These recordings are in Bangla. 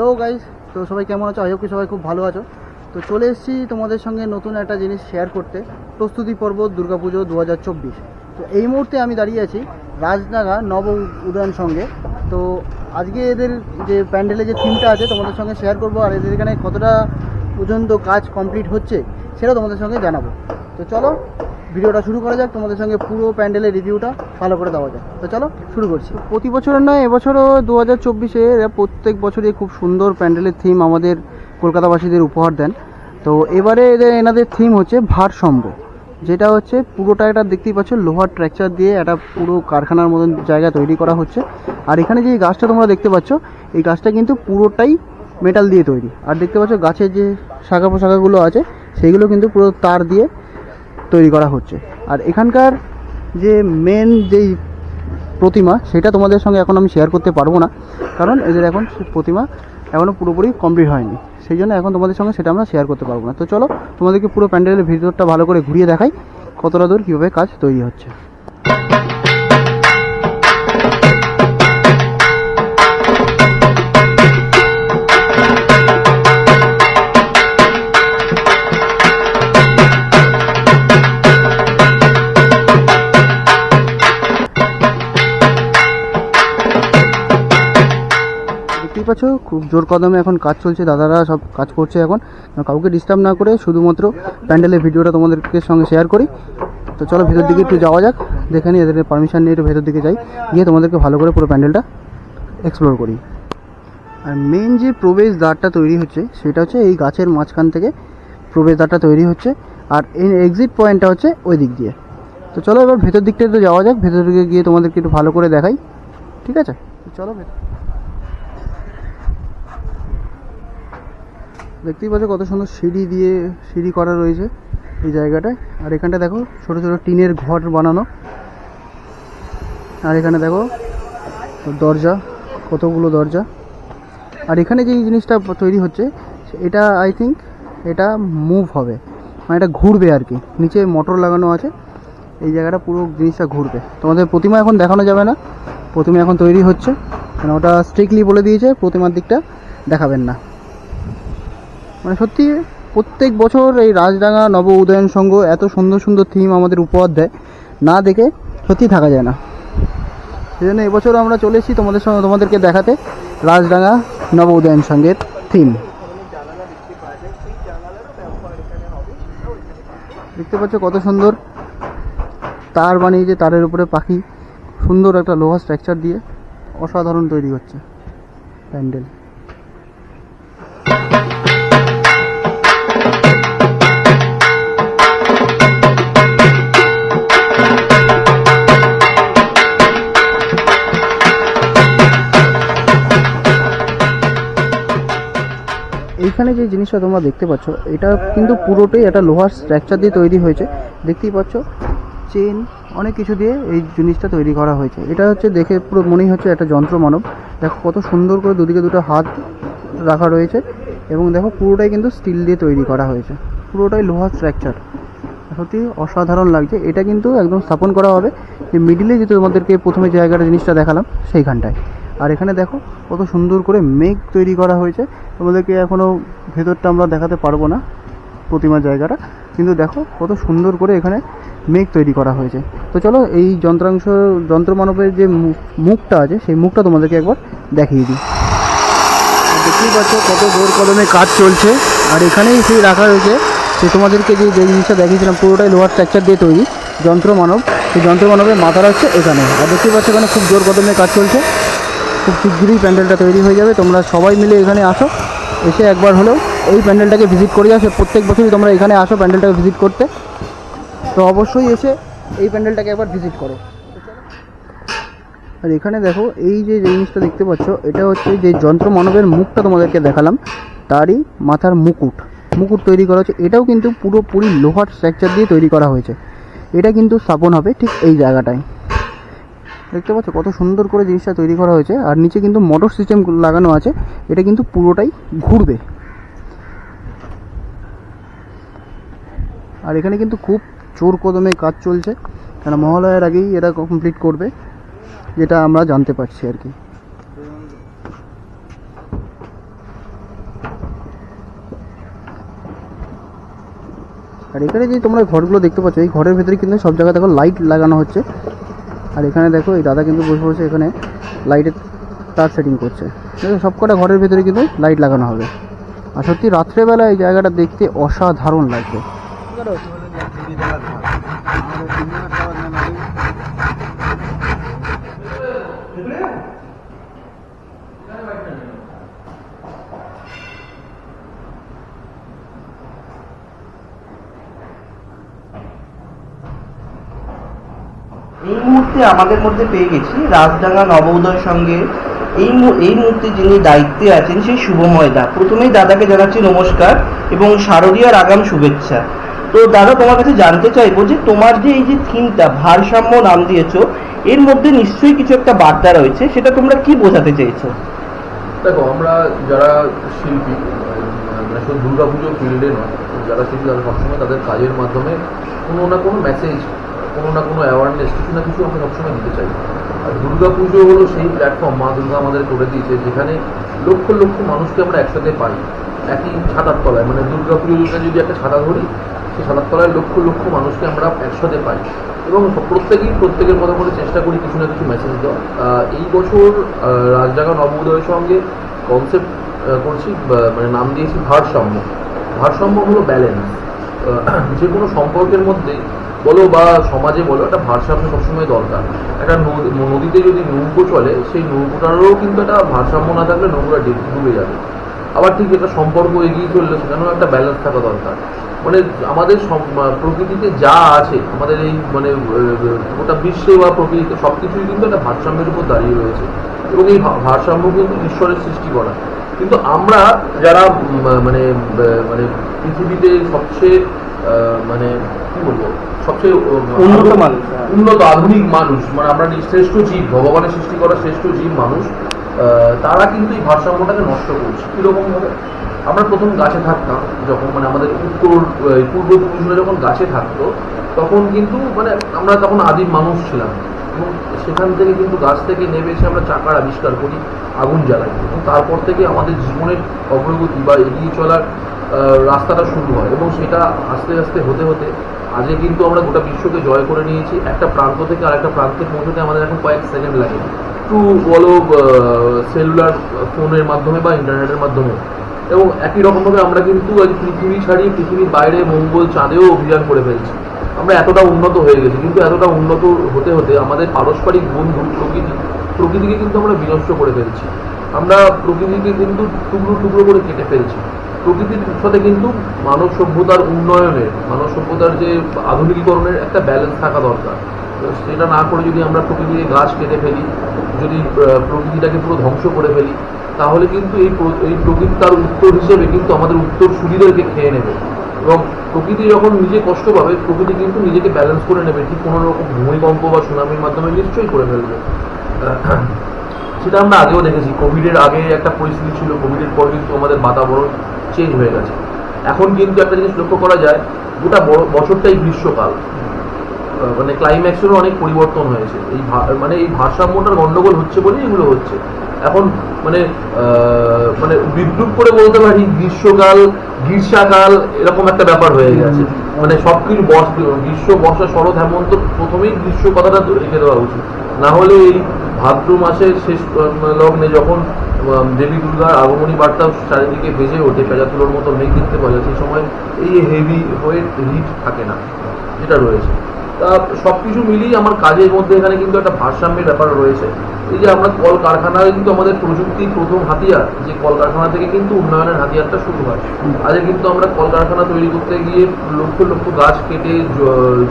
হ্যালো গাইস তো সবাই কেমন আছো? আই হোপ কি সবাই খুব ভালো আছো। তো চলে এসেছি তোমাদের সঙ্গে নতুন একটা জিনিস শেয়ার করতে। প্রস্তুতি পর্ব, দুর্গাপুজো দু হাজার চব্বিশ। তো এই মুহূর্তে আমি দাঁড়িয়ে আছি রাজনাগা নব উদয়ন সঙ্গে। তো আজকে এদের যে প্যান্ডেলের যে থিমটা আছে, তোমাদের সঙ্গে শেয়ার করব। আর এদের এখানে কতটা পর্যন্ত কাজ কমপ্লিট হচ্ছে সেটা তোমাদের সঙ্গে জানাব। তো চলো ভিডিওটা শুরু করা যাক, তোমাদের সঙ্গে পুরো প্যান্ডেলের রিভিউটা ভালো করে দেওয়া যাক। তো চলো, শুরু করছি। প্রতি বছরের নয় এবছরও দু হাজার চব্বিশে প্রত্যেক বছরই খুব সুন্দর প্যান্ডেলের থিম আমাদের কলকাতাবাসীদের উপহার দেন। তো এবারে এদের এনাদের থিম হচ্ছে ভারসাম্য, যেটা হচ্ছে পুরোটা এটা দেখতেই পাচ্ছ, লোহার ট্র্যাকচার দিয়ে একটা পুরো কারখানার মতন জায়গা তৈরি করা হচ্ছে। আর এখানে যে গাছটা তোমরা দেখতে পাচ্ছ, এই গাছটা কিন্তু পুরোটাই মেটাল দিয়ে তৈরি। আর দেখতে পাচ্ছ, গাছের যে শাখা পোশাখাগুলো আছে সেইগুলো কিন্তু পুরো তার দিয়ে তৈরি করা হচ্ছে। আর এখানকার যে মেন যেই প্রতিমা, সেটা তোমাদের সঙ্গে এখন আমি শেয়ার করতে পারব না। কারণ এদের এখন প্রতিমা এখনও পুরোপুরি কমপ্লিট হয়নি। সেই জন্য এখন তোমাদের সঙ্গে সেটা আমরা শেয়ার করতে পারব না। তো চলো, তোমাদেরকে পুরো প্যান্ডেলের ভিতরটা ভালো করে ঘুরিয়ে দেখাই কতটা দূর কীভাবে কাজ তৈরি হচ্ছে। পাচ্ছ? খুব জোর কদমে এখন কাজ চলছে, দাদারা সব কাজ করছে এখন। কাউকে ডিস্টার্ব না করে, শুধুমাত্র প্যান্ডেলের ভিডিওটা তোমাদেরকে সঙ্গে শেয়ার করি। তো চলো ভেতর দিকে একটু যাওয়া যাক, দেখে নিই এদের পারমিশন নিয়ে একটু ভেতর দিকে যাই। গিয়ে তোমাদেরকে ভালো করে পুরো প্যান্ডেলটা এক্সপ্লোর করি। আর মেন যে প্রবেশ দ্বারটা তৈরি হচ্ছে, সেটা হচ্ছে এই গাছের মাঝখান থেকে প্রবেশ দ্বারটা তৈরি হচ্ছে। আর এই এক্সিট পয়েন্টটা হচ্ছে ওই দিক দিয়ে। তো চলো এবার ভেতর দিকটা একটু যাওয়া যাক, ভেতর দিকে গিয়ে তোমাদেরকে একটু ভালো করে দেখাই। ঠিক আছে? চলো ভেতর দেখতেই পাচ্ছ কত সুন্দর সিঁড়ি দিয়ে সিঁড়ি করা রয়েছে এই জায়গাটায়। আর এখানটা দেখো, ছোট ছোট টিনের ঘর বানানো। আর এখানে দেখো, দরজা, কতগুলো দরজা। আর এখানে যে জিনিসটা তৈরি হচ্ছে, এটা আই থিঙ্ক এটা মুভ হবে। মানে এটা ঘুরবে আর কি। নিচে মোটর লাগানো আছে। এই জায়গাটা পুরো জিনিসটা ঘুরবে। তোমাদের প্রতিমা এখন দেখানো যাবে না। প্রতিমা এখন তৈরি হচ্ছে। মানে ওটা স্ট্রিক্টলি বলে দিয়েছে, প্রতিমার দিকটা দেখাবেন না। মানে সত্যি প্রত্যেক বছর এই রাজডাঙ্গা নব উদয়ন সংঘ এত সুন্দর সুন্দর থিম আমাদের উপহার দেয়। না দেখে সত্যি থাকা যায় না। সেই জন্য এবছর আমরা চলে এসেছি তোমাদের সঙ্গে তোমাদেরকে দেখাতে রাজডাঙ্গা নব উদয়ন সংঘের থিম দেখতে পাচ্ছ কত সুন্দর তার বানিয়েছে তারের উপরে পাখি, সুন্দর একটা লোহা স্ট্রাকচার দিয়ে অসাধারণ তৈরি হচ্ছে। প্যান্ডেল। এইখানে যে জিনিসটা তোমরা দেখতে পাচ্ছ, এটা কিন্তু পুরোটাই একটা লোহার স্ট্রাকচার দিয়ে তৈরি হয়েছে। দেখতেই পাচ্ছ চেন অনেক কিছু দিয়ে এই জিনিসটা তৈরি করা হয়েছে। এটা হচ্ছে দেখে পুরো মনেই হচ্ছে একটা যন্ত্র মানব। দেখো কত সুন্দর করে দুদিকে দুটো হাত রাখা রয়েছে এবং দেখো পুরোটাই কিন্তু স্টিল দিয়ে তৈরি করা হয়েছে। পুরোটাই লোহার স্ট্রাকচার সত্যি অসাধারণ লাগছে। এটা কিন্তু একদম স্থাপন করা হবে। যে মিডিলে যে তোমাদেরকে প্রথমে জায়গাটা জিনিসটা দেখালাম, সেইখানটায়। আর এখানে দেখো কত সুন্দর করে মেঘ তৈরি করা হয়েছে। তোমাদেরকে এখনও ভেতরটা আমরা দেখাতে পারব না প্রতিমার জায়গাটা। কিন্তু দেখো কত সুন্দর করে এখানে মেঘ তৈরি করা হয়েছে। তো চলো এই যন্ত্রাংশ, যন্ত্রমানবের যে মুখটা আছে, সেই মুখটা তোমাদেরকে একবার দেখিয়ে দিই। দেখতেই পাচ্ছ কত জোর কদমে কাজ চলছে। আর এখানেই সেই রাখা রয়েছে সে তোমাদেরকে যে যে জিনিসটা দেখিয়েছিলাম, পুরোটাই লোহার স্ট্রাকচার দিয়ে তৈরি যন্ত্র মানব সেই যন্ত্র মানবের মাথাটা হচ্ছে এখানে। আর দেখতেই পাচ্ছ এখানে খুব জোর কদমে কাজ চলছে। খুব শিগগিরই প্যান্ডেলটা তৈরি হয়ে যাবে। তোমরা সবাই মিলে এখানে আসো। এসে একবার হলেও এই প্যান্ডেলটাকে ভিজিট করে যাও প্রত্যেক বছরই তোমরা এখানে আসো প্যান্ডেলটাকে ভিজিট করতে। তো অবশ্যই এসে এই প্যান্ডেলটাকে একবার ভিজিট করো। আর এখানে দেখো, এই যে জিনিসটা দেখতে পাচ্ছ, এটা হচ্ছে যে যন্ত্র মানবের মুখটা তোমাদেরকে দেখালাম। তারই মাথার মুকুট। মুকুট তৈরি করা হচ্ছে। এটাও কিন্তু পুরোপুরি লোহার স্ট্রাকচার দিয়ে তৈরি করা হয়েছে। এটা কিন্তু স্থাপন হবে ঠিক এই জায়গাটায়। দেখতে পাচ্ছ কত সুন্দর করে জিনিসটা তৈরি করা হয়েছে। আর নিচে কিন্তু মোটর সিস্টেম লাগানো আছে। এটা কিন্তু পুরোটাই ঘুরবে। আর এখানে কিন্তু খুব চোর কদমে কাজ চলছে। কেন মহালয়ার আগেই এটা কমপ্লিট করবে, যেটা আমরা জানতে পারছি আর কি। আর এখানে যে তোমরা ঘরগুলো দেখতে পাচ্ছ, এই ঘরের ভেতরে কিন্তু সব জায়গায় দেখো লাইট লাগানো হচ্ছে। আর এখানে দেখো, এই দাদা কিন্তু বসে বসে এখানে লাইটের তার সেটিং করছে। দেখো সব কটা ঘরের ভেতরে কিন্তু লাইট লাগানো হবে। আর সত্যি রাত্রেবেলা এই জায়গাটা দেখতে অসাধারণ লাগছে এই মুহূর্তে আমাদের মধ্যে পেয়ে গেছি রাজডাঙ্গা নবোদয়ের সঙ্গে। এই এই মুহূর্তে যিনি দায়িত্বে আছেন সেই শুভময় দা। প্রথমেই দাদাকে জানাচ্ছি নমস্কার এবং শারদীয়ার আগাম শুভেচ্ছা। তো দাদা, তোমার কাছে জানতে চাইব যে তোমার যে এই যে থিমটা, ভারসাম্য নাম দিয়েছ, এর মধ্যে নিশ্চয়ই কিছু একটা বার্তা রয়েছে, সেটা তোমরা কি বোঝাতে চাইছো? দেখো, আমরা যারা শিল্পী শুধু দুর্গা পুজো ফিল্ডে নয়। যারা শিল্পী তারা সবসময় তাদের কাজের মাধ্যমে কোনো না কোনো মেসেজ কোনো না কোনো অ্যাওয়ারনেস কিছু না কিছু আমরা সবসময় দিতে চাই। আর দুর্গা পুজো হলো সেই প্ল্যাটফর্ম মা দুর্গা আমাদের করে দিয়েছে, যেখানে লক্ষ লক্ষ মানুষকে আমরা একসাথে পাই, একই ছাতার তলায়। মানে দুর্গা পুজোটা যদি একটা ছাতা ধরি, সেই ছাতার তলায় লক্ষ লক্ষ মানুষকে আমরা একসাথে পাই। এবং প্রত্যেকেই, প্রত্যেকের মতো করে চেষ্টা করি কিছু না কিছু মেসেজ দেওয়া এই বছর রাজডাঙ্গা নবোদয়ের সঙ্গে কনসেপ্ট করছি মানে নাম দিয়েছি ভারসাম্য। ভারসাম্য হলো ব্যালেন্স যে কোনো সম্পর্কের মধ্যে বলো বা সমাজে বলো, একটা ভারসাম্য সবসময় দরকার। একটা নদীতে যদি নৌকো চলে, সেই নৌকোটারও কিন্তু একটা ভারসাম্য না থাকলে নৌকোটা ডুবে- যাবে। আবার ঠিক একটা সম্পর্ক এগিয়ে চললে সেখানেও একটা ব্যালেন্স থাকা দরকার। মানে আমাদের প্রকৃতিতে যা আছে, আমাদের এই মানে গোটা বিশ্বে বা প্রকৃতিতে সব কিছুই কিন্তু একটা ভারসাম্যের উপর দাঁড়িয়ে রয়েছে। এবং এই ভারসাম্য কিন্তু ঈশ্বরের সৃষ্টি করা। কিন্তু আমরা যারা মানে মানে পৃথিবীতে সবচেয়ে মানে কি বলব সবচেয়ে উন্নত মানুষ, হ্যাঁ। উন্নত আধুনিক মানুষ মানে আমরা শ্রেষ্ঠ জীব ভগবানের সৃষ্টি করা শ্রেষ্ঠ জীব মানুষ আহ, তারা কিন্তু এই ভারসাম্যটাকে নষ্ট করছে। কীরকম ভাবে? আমরা প্রথম গাছে থাকতাম যখন মানে আমাদের উত্তর পূর্বপুরুষরা যখন গাছে থাকতো তখন কিন্তু মানে আমরা তখন আদিম মানুষ ছিলাম। এবং সেখান থেকে কিন্তু গাছ থেকে নেমে এসে আমরা চাকার আবিষ্কার করি, আগুন জ্বালাই। এবং তারপর থেকে আমাদের জীবনের অগ্রগতি বা এগিয়ে চলার রাস্তাটা শুরু হয় এবং সেটা আস্তে আস্তে হতে হতে আজকে কিন্তু আমরা গোটা বিশ্বকে জয় করে নিয়েছি। একটা প্রান্ত থেকে আরেকটা প্রান্তে পৌঁছতে আমাদের এখন কয়েক সেকেন্ড লাগে। টু বলো সেলুলার ফোনের মাধ্যমে বা ইন্টারনেটের মাধ্যমে। এবং একই রকমভাবে আমরা কিন্তু আজ পৃথিবী ছাড়িয়ে পৃথিবীর বাইরে মঙ্গল চাঁদেও অভিযান করে ফেলছি। আমরা এতটা উন্নত হয়ে গেছি, কিন্তু এতটা উন্নত হতে হতে আমাদের পারস্পরিক বন্ধু প্রকৃতি, প্রকৃতিকে কিন্তু আমরা বিনষ্ট করে ফেলছি। আমরা প্রকৃতিকে কিন্তু টুকরো টুকরো করে কেটে ফেলছি। প্রকৃতির সাথে কিন্তু মানব সভ্যতার উন্নয়নের মানব সভ্যতার যে আধুনিকীকরণের একটা ব্যালেন্স থাকা দরকার। সেটা না করে যদি আমরা প্রকৃতিকে গাছ কেটে ফেলি, যদি প্রকৃতিটাকে পুরো ধ্বংস করে ফেলি, তাহলে কিন্তু এই এই প্রকৃতি তার উত্তর হিসেবে কিন্তু আমাদের উত্তর সুবিধাকে খেয়ে নেবে। এবং প্রকৃতি যখন নিজে কষ্ট পাবে, প্রকৃতি কিন্তু নিজেকে ব্যালেন্স করে নেবে। ঠিক কোনো রকম ভূমিকম্প বা সুনামির মাধ্যমে নিশ্চয়ই করে ফেলবে। সেটা আমরা আগেও দেখেছি। কোভিডের আগে একটা পরিস্থিতি ছিল। কোভিডের পর কিন্তু আমাদের বাতাবরণ চেঞ্জ হয়ে গেছে। এখন কিন্তু একটা জিনিস লক্ষ্য করা যায়, গোটা বছরটাই গ্রীষ্মকাল। মানে ক্লাইম্যাক্সেরও অনেক পরিবর্তন হয়েছে। এই মানে এই ভারসাম্যটার গণ্ডগোল হচ্ছে বলেই এগুলো হচ্ছে। এখন মানে মানে বিদ্রুপ করে বলতে পারি, গ্রীষ্মকাল গ্রীষ্মকাল, এরকম একটা ব্যাপার হয়ে গেছে। মানে সব কিছু বর্ষ গ্রীষ্ম, বর্ষা, শরৎ, হেমন্ত প্রথমেই গ্রীষ্ম কথাটা রেখে দেওয়া উচিত। না হলে এই ভাদ্র মাসের শেষ লগ্নে যখন দেবী দুর্গার আগমনী বার্তা চারিদিকে বেজে ওঠে পেঁজা তুলোর মতো মেঘ দেখতে পাওয়া যায়, সেই সময় এই হেভি হয়ে হিট থাকে না, যেটা রয়েছে। তা সব কিছু মিলিয়ে আমার কাজের মধ্যে এখানে কিন্তু একটা ভারসাম্যের ব্যাপার রয়েছে। এই যে আমরা কলকারখানায় কিন্তু আমাদের প্রযুক্তির প্রথম হাতিয়ার, যে কলকারখানা থেকে কিন্তু উন্নয়নের হাতিয়ারটা শুরু হয়। আজকে কিন্তু আমরা কলকারখানা তৈরি করতে গিয়ে লক্ষ লক্ষ গাছ কেটে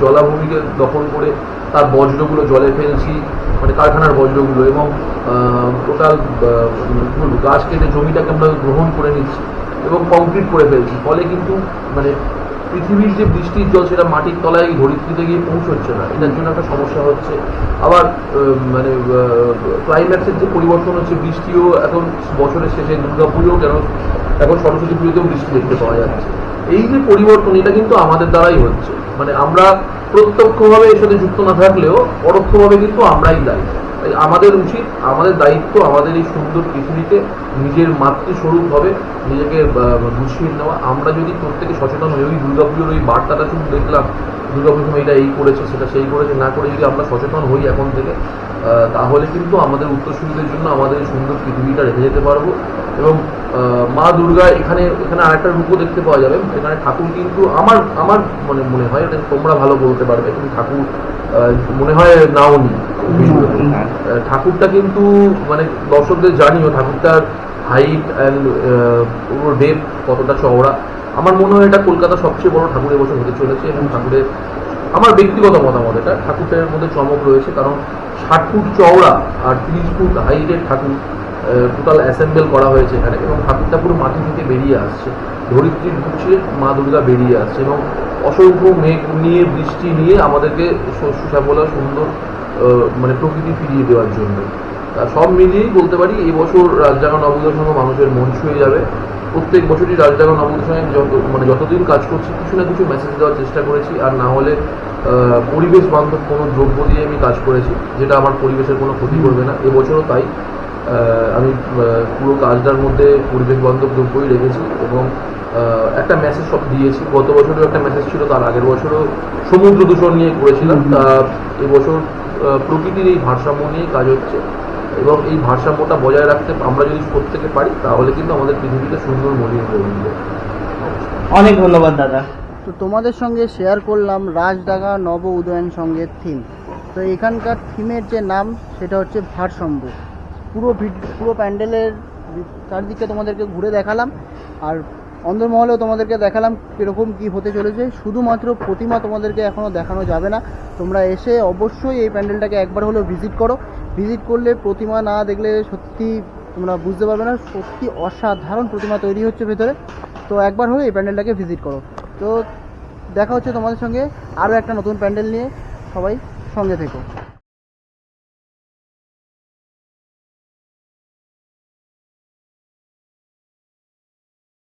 জলাভূমিকে দখল করে তার বজ্রগুলো জলে ফেলছি মানে কারখানার বজ্রগুলো এবং টোটাল গাছ কেটে জমিটাকে আমরা গ্রহণ করে নিচ্ছি এবং কংক্রিট করে ফেলছি। ফলে কিন্তু মানে পৃথিবীর যে বৃষ্টির জল সেটা মাটির তলায় ধরিত্রীতে গিয়ে পৌঁছচ্ছে না। এটার জন্য একটা সমস্যা হচ্ছে। আবার মানে ক্লাইম্যাক্সের যে পরিবর্তন হচ্ছে বৃষ্টিও এখন বছরের শেষে দুর্গা পুজো কেন এখন সরস্বতী পুজোতেও বৃষ্টি দেখতে পাওয়া যাচ্ছে। এই যে পরিবর্তন, এটা কিন্তু আমাদের দ্বারাই হচ্ছে। মানে আমরা প্রত্যক্ষভাবে এর সাথে যুক্ত না থাকলেও, পরোক্ষভাবে কিন্তু আমরাই দায়ী। আমাদের উচিত, আমাদের দায়িত্ব, আমাদের এই সুন্দর পৃথিবীতে নিজের মাতৃস্বরূপ হবে, নিজেকে গুছিয়ে নেওয়া। আমরা যদি প্রত্যেকে সচেতন হই, ওই দুর্গাপুজোর ওই বার্তাটা শুধু দেখলাম দুর্গাপুজো এটা এই করেছে, সেটা সেই করেছে, না করে যদি আমরা সচেতন হই এখন থেকে তাহলে কিন্তু আমাদের উত্তরসূরিদের জন্য আমাদের সুন্দর পৃথিবীটা রেখে যেতে পারব। এবং মা দুর্গা এখানে এখানে আরেকটা রূপও দেখতে পাওয়া যাবে। এখানে ঠাকুর কিন্তু আমার আমার মানে মনে হয়, এটা তোমরা ভালো বলতে পারবে, কিন্তু ঠাকুর মনে হয় নাও নি। ঠাকুরটা কিন্তু মানে দর্শকদের জানিও, ঠাকুরটার হাইট অ্যান্ড ডেপ কতটা চওড়া। আমার মনে হয় এটা কলকাতার সবচেয়ে বড় ঠাকুর এবছর হতে চলেছে এবং ঠাকুরের আমার ব্যক্তিগত মতামত, এটা ঠাকুরটার মধ্যে চমক রয়েছে কারণ ষাট ফুট চওড়া আর তিরিশ ফুট হাইটের ঠাকুর টোটাল অ্যাসেম্বল করা হয়েছে এখানে এবং ঠাকুরটা পুরো মাটি থেকে বেরিয়ে আসছে ধরিত্রীর বুঝে মা দুর্গা বেরিয়ে আসছে এবং অসংখ্য মেঘ নিয়ে, বৃষ্টি নিয়ে আমাদেরকে শ্যামলা সুন্দর মানে প্রকৃতি ফিরিয়ে দেওয়ার জন্য। সব মিলিয়েই বলতে পারি এবছর রাজজাগা সঙ্গে মানুষের মন ছুঁয়ে যাবে। প্রত্যেক বছরই সঙ্গে যত মানে যতদিন কাজ করছি কিছু না কিছু মেসেজ দেওয়ার চেষ্টা করেছি। আর না হলে পরিবেশ বান্ধব কোনো দ্রব্য দিয়ে আমি কাজ করেছি যেটা আমার পরিবেশের কোনো ক্ষতি করবে না। এবছরও তাই। আমি পুরো কাজটার মধ্যে পরিবেশ বান্ধব দ্রব্যই রেখেছি এবং একটা মেসেজ সব দিয়েছি। গত বছরও একটা মেসেজ ছিল তার আগের বছরও সমুদ্র দূষণ নিয়ে করেছিলাম। এবছর প্রকৃতির এই ভারসাম্য নিয়ে কাজ হচ্ছে। এবং এই ভারসাম্যটা বজায় রাখতে আমরা যদি প্রত্যেকে পারি তাহলে কিন্তু আমাদের পৃথিবীতে সুন্দর মলিন করে উঠবে। অনেক ধন্যবাদ দাদা। তো তোমাদের সঙ্গে শেয়ার করলাম রাজডাঙ্গা নব উদয়ন সঙ্গের থিম তো এখানকার থিমের যে নাম সেটা হচ্ছে ভারসাম্য। পুরো ভিড- পুরো প্যান্ডেলের চারদিকে তোমাদেরকে ঘুরে দেখালাম আর অন্দরমহলেও তোমাদেরকে দেখালাম কীরকম কী হতে চলেছে। শুধুমাত্র প্রতিমা তোমাদেরকে এখনও দেখানো যাবে না। তোমরা এসে অবশ্যই এই প্যান্ডেলটাকে একবার হলেও ভিজিট করো। ভিজিট করলে প্রতিমা না দেখলে সত্যি তোমরা বুঝতে পারবে না, সত্যি অসাধারণ প্রতিমা তৈরি হচ্ছে ভেতরে। তো একবার হলে এই প্যান্ডেলটাকে ভিজিট করো। তো দেখা হচ্ছে তোমাদের সঙ্গে আরও একটা নতুন প্যান্ডেল নিয়ে। সবাই সঙ্গে থেকো।